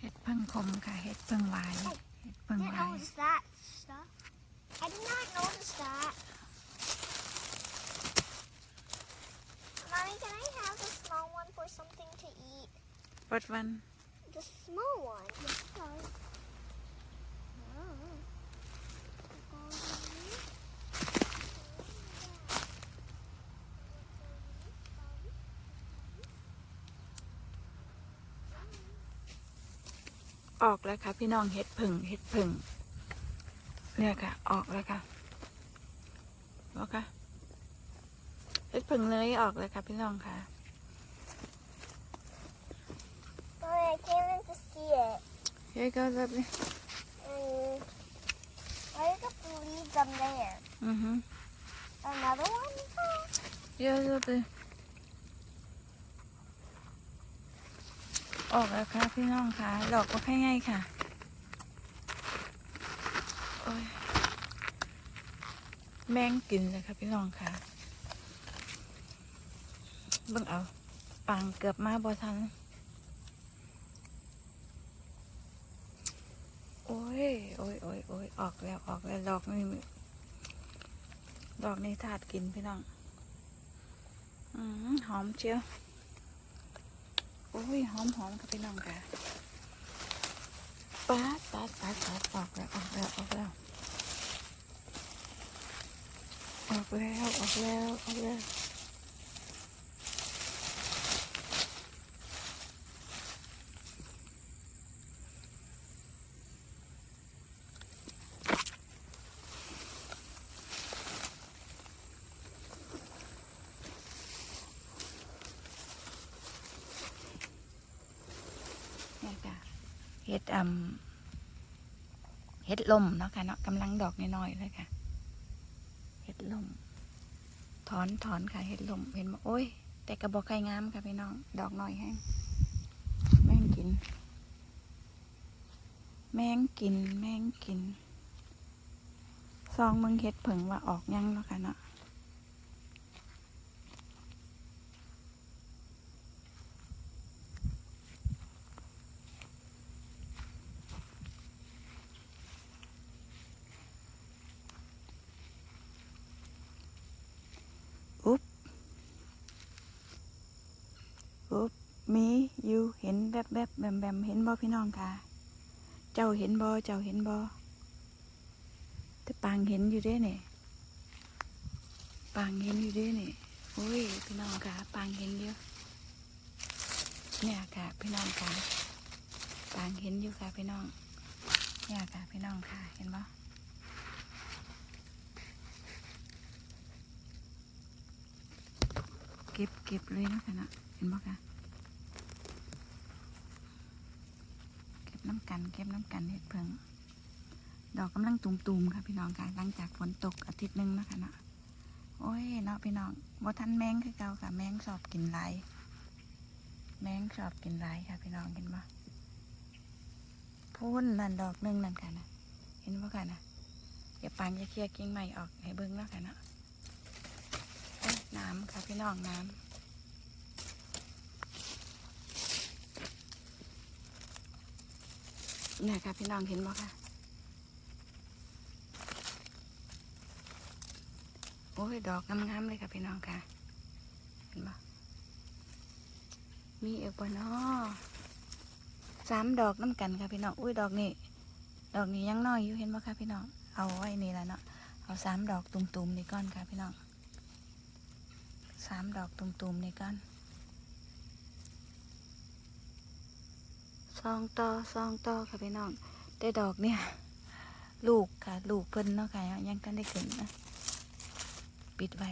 เห็ดเพิ่งคมค่ะ เห็ดเพิ่งหวาย เห็ดเพิ่ง Didn't หวาย notice that stuff. I did not notice that. Mommy, can I have the small one for something to eat? วัดวัน The small one. ออกแล้วค่ะ พี่น้องเห็ดผึ่งเห็ดผึ่งเนี่ยค่ะ ออกแล้วค่ะบอกค่ะเห็ดผึ่งเลยออกเลยค่ะพี่น้องค่ะ Mommy, I came in to see it. เฮ้ยก็แบบนี้ And I just leave them there. อือฮึ Another one? เย ออกแล้วค่ะพี่น้องค่ะดอกก็แค่ไงค่ะโอ้ยแมงกินเลยค่ะพี่น้องค่ะเบิ่งเอาปังเกือบมาบ่ทัน โอ้ยโอ้ยโอ้ยโอ้ยออกแล้วออกแล้วดอกนี่ดอกนี่ถาดกินพี่น้อง อืมหอมเชียว โอ้ยหอมหอมค่ะพี่น้องค่ะปาดปาดปาดปาดออกแล้วออกแล้วออกแล้วออกแล้วออกแล้วออกแล้ว เนี่ยจ้ะ เห็ดอ่ำเห็ดลมเนาะค่ะเนาะกำลังดอกน้อยๆเลยค่ะ เห็ดลม ถอนถอนค่ะเห็ดลมเห็นไหมโอ้ย แต่กระบอกไข่งามค่ะพี่น้อง ดอกน้อยแห้งแม่งกิน แม่งกิน แม่งกิน ซองมึงเห็ดผึ่งว่าออกยังเนาะค่ะเนาะ อุ๊บ มีอยู่เห็นแวบๆบแบมแบมเห็นบ่พี่น้องค่ะ เจ้าเห็นบ่เจ้าเห็นบ่แต่ปางเห็นอยู่ด้เนี่ยปางเห็นอยู่ด้เนี่ยโอ้ยพี่น้องค่ะปางเห็นอยู่เนี่ยค่ะพี่น้องค่ะปางเห็นอยู่ค่ะพี่น้อง เนี่ยค่ะพี่น้องค่ะเห็นบ่เก็บเก็บเลยนะค่ะนะเห็นบ่ค่ะ เก็บ น้ำกันเก็บน้ำกันเห็ดเพิง ดอกกำลังตุ่มๆค่ะพี่น้องค่ะหลังจากฝนตกอาทิตย์หนึ่งนะคะเนาะโอ้ยเนาะพี่น้องบ่ทันแมงคือเก่าค่ะแมงชอบกินไรแมงชอบกินไรค่ะพี่น้องเห็นบ่พูนนั่นดอกหนึ่งนั่นค่ะนะเห็นบ่ค่ะนะอย่าปังอย่าเคลียร์กิ่งใหม่ออกให้เบิ้งแล้วค่ะเนาะน้ำค่ะพี่น้องน้ำ เนี่ยค่ะพี่น้องเห็นบ่ค่ะ โอ้ย ดอกงามๆเลยค่ะพี่น้องค่ะ เห็นบ่มีเอกบ่เนาะสามดอกน้ำกันค่ะพี่น้อง อุ้ยดอกนี่ดอกนี้ยังน้อยอยู่เห็นบ่ค่ะพี่น้อง เอาไว้นี่แหละเนาะ เอาสามดอกตุ่มๆนี่ก่อนค่ะพี่น้องสามดอกตุ่มๆนี่ก่อน ซองต่อซองต่อค่ะพี่น้องแต่ดอกเนี่ย ลูกค่ะ ลูกเพิ่นเนาะค่ะยังกันได้ขึ้นนะปิดไว้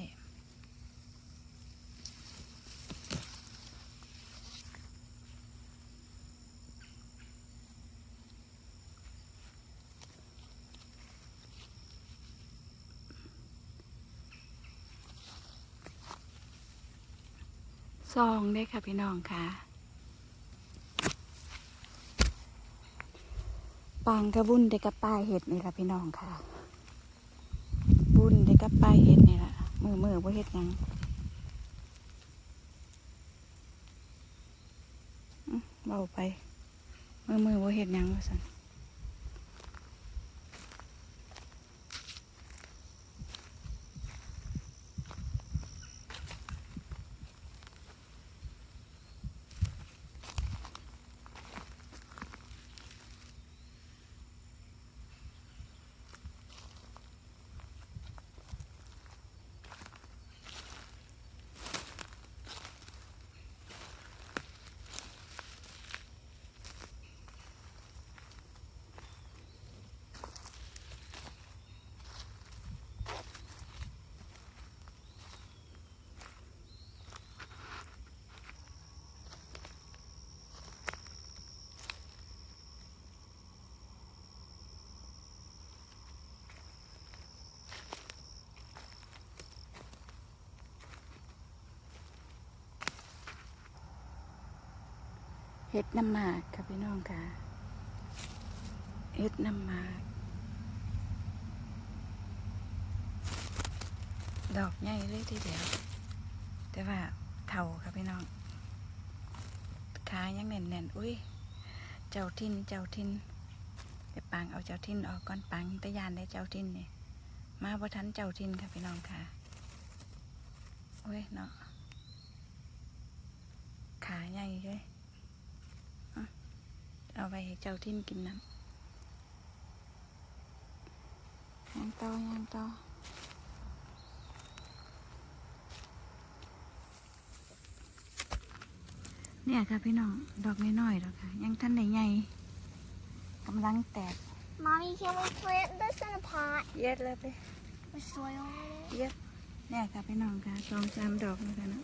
ซองได้ค่ะพี่น้องค่ะ ปางกระบุญเด็กกระปายเห็ดนี่ละพี่น้องค่ะ บุญเด็กกระปายเห็ดนี่ละมือมือว่าเห็ดยังเบาไปมือมือว่าเห็ดยังว่าสัน เห็ดน้ำหมากค่ะพี่น้องค่ะเห็ดน้ำหมาก ดอกใหญ่เลยทีเดียว แต่ว่าเท่าค่ะพี่น้องขายังแน่นๆอุ้ย เจ้าทินเจ้าทินเดี๋ยวปางเอาเจ้าทินออกก่อนปางตะยานได้เจ้าทินเนี่ยมาบ่ทันเจ้าทินค่ะพี่น้องค่ะโอ้ยเนาะขาใหญ่เลย เอาไปให้เจ้าทินกินน้ำย่างต่อย่างต่อเนี่ยค่ะพี่น้อง ดอกน้อยๆแล้วค่ะ ยังท่านใหญ่ๆกำลังแตก Mommy, can we plant this in a pot เย็ดเลยไป with soil in it? เย็ดเนี่ยค่ะพี่น้องค่ะสองสามดอกนะคะเนาะ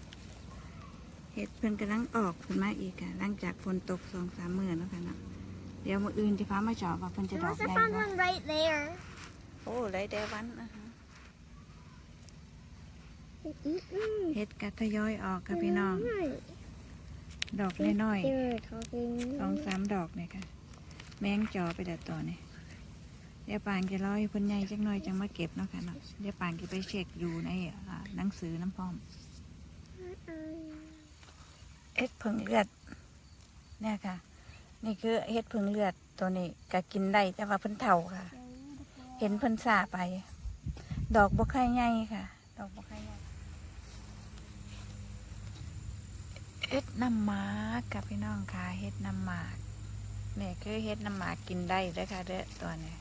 เห็ดเพิ่นกำลังออกขึ้นมาอีกค่ะหลังจากฝนตกสองสามมื้อแล้วค่ะเนาะเดี๋ยวมื้ออื่นจะพามาเจาะว่าเพิ่นจะดอก Unless I ใหญ่ found บ่ one right there. โอ้ไรเดวันนะคะ Mm-mm. เห็ดกะทยอยออกค่ะพี่น้องดอกน้อยๆ They're talking. สองสามดอกเนี่ยค่ะ แมงจอไปดัดต่อเนี่ยเดี๋ยวปางจะร้อยเพิ่นใหญ่จักหน่อยจังมาเก็บเนาะค่ะเนาะเดี๋ยวปางจะไปเช็คอยู่ในอ่าหนังสือน้ำพร้อม เห็ดผึ่งเลือดเนี่ยค่ะ นี่คือเห็ดผึ่งเลือดตัวนี้ก็กินได้แต่ว่าเพิ่นเฒ่าค่ะ เห็นเพิ่นสาไป ดอกบกไข่ใหญ่ค่ะ ดอกบกไข่ใหญ่เห็ดน้ำหมากกับพี่น้องค่ะเห็ดน้ำหมากเนี่ยคือเห็ดน้ำหมากกินได้เด้อค่ะเด้อตัวนี้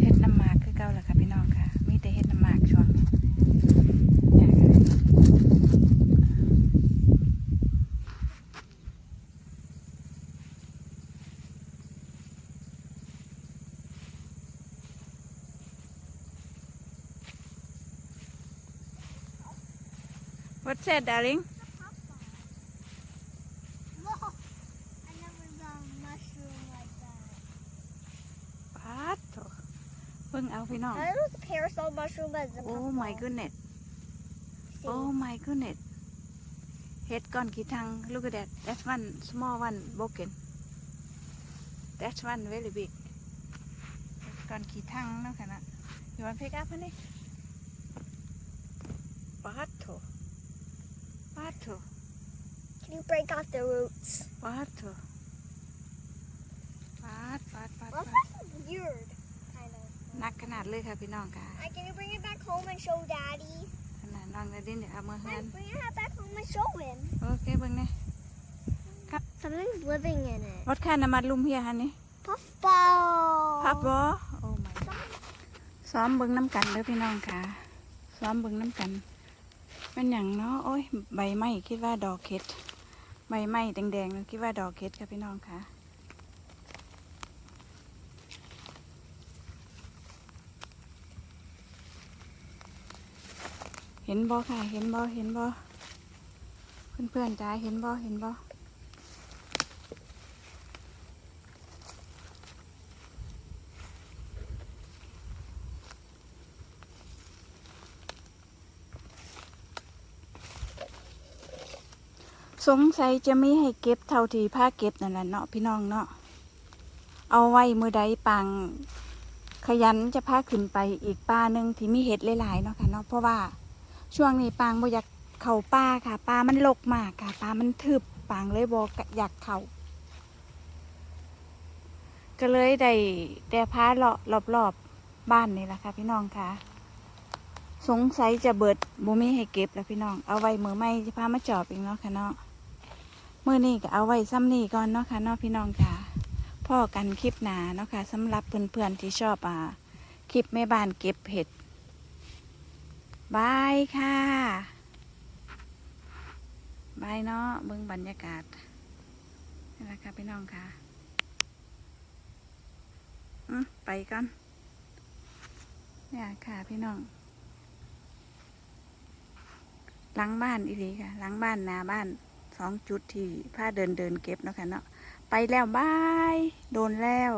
เห็ดน้ำหมากคือเก่าแหละค่ะพี่น้องค่ะ มีแต่เห็ดน้ำหมากช่วงนี้เนี่ยค่ะวัดเสร็จดาริง Look, I never saw a mushroom like that. ปัดโถเพิ่งเอาพี่น้อง That was a parasol mushroom, but it's a โอ้ puffball. my goodness See? Oh my goodness เห็ดก้อนกี่ทัง look at that that's one small one broken that's one very big ก้อนกี่ทังเนาะค่ะนะ you want pick up อันนี้ ปัดโถปัดโถ Can you break off the roots? ปัดโถปัดปัดปัด Well, ปัด that's weird, kind of. หนักขนาดเลยค่ะพี่น้องค่ะ Uh, can you bring it back home and show Daddy? ขนาดน้องนาดินเดี๋ยวเอามาเฮือน Let's bring it back home and show him. โอเคเบิ่งเนี่ย Something's living in it. รถคันน้ำมันลุมเฮียฮันนี่ Puffball. พับบอโอ้ my ซ้อมเบิ่งน้ำกันเด้อพี่น้องค่ะ ซ้อมเบิ่งน้ำกัน เป็นอย่างเนาะโอ้ยใบไม้คิดว่าดอกเข็ดใบไม้แดงๆนะคิดว่าดอกเข็ดค่ะพี่น้องค่ะเห็นบ่ค่ะ เห็นบ่เห็นบ่เพื่อนๆจ้าเห็นบ่เห็นบ่ สงสัยจะมีให้เก็บเท่าที่ผ้าเก็บนั่นแหละเนาะพี่น้องเนาะเอาไว้มือใดปัง ขยันจะพาขึ้นไปอีกป่าหนึ่งที่มีเห็ดหลายๆเนาะค่ะเนาะเพราะว่าช่วงนี้ปางบ่อยากเข่าป่าค่ะป่ามันลกมากค่ะป่ามันทึบปางเลยบอกอยากเข่าก็เลยได้แต่พาเลาะรอบๆบ้านนี่แหละค่ะพี่น้องค่ะ สงสัยจะเบิดบ่มีให้เก็บแล้วพี่น้อง เอาไว้มือไม่จะพามาจอบอีกเนาะค่ะเนาะ มื่อนี้ก็เอาไว้ซ้ำนี่ก่อนเนาะค่ะเนาะพี่น้องค่ะพ่อกันคลิปหนาเนาะค่ะสำหรับเพื่อนๆที่ชอบอ่าคลิปแม่บ้านเก็บเห็ดบายค่ะบายเนาะเบิ่งบรรยากาศนี่แหละค่ะพี่น้องค่ะไปก่อนเนี่ยค่ะพี่น้องหลังบ้านอีหลีค่ะหลังบ้านหน้าบ้าน องจุดที่ผ้าเดินเดินเก็บเนาะค่ะเนาะไปแล้วบาย โดนแล้ว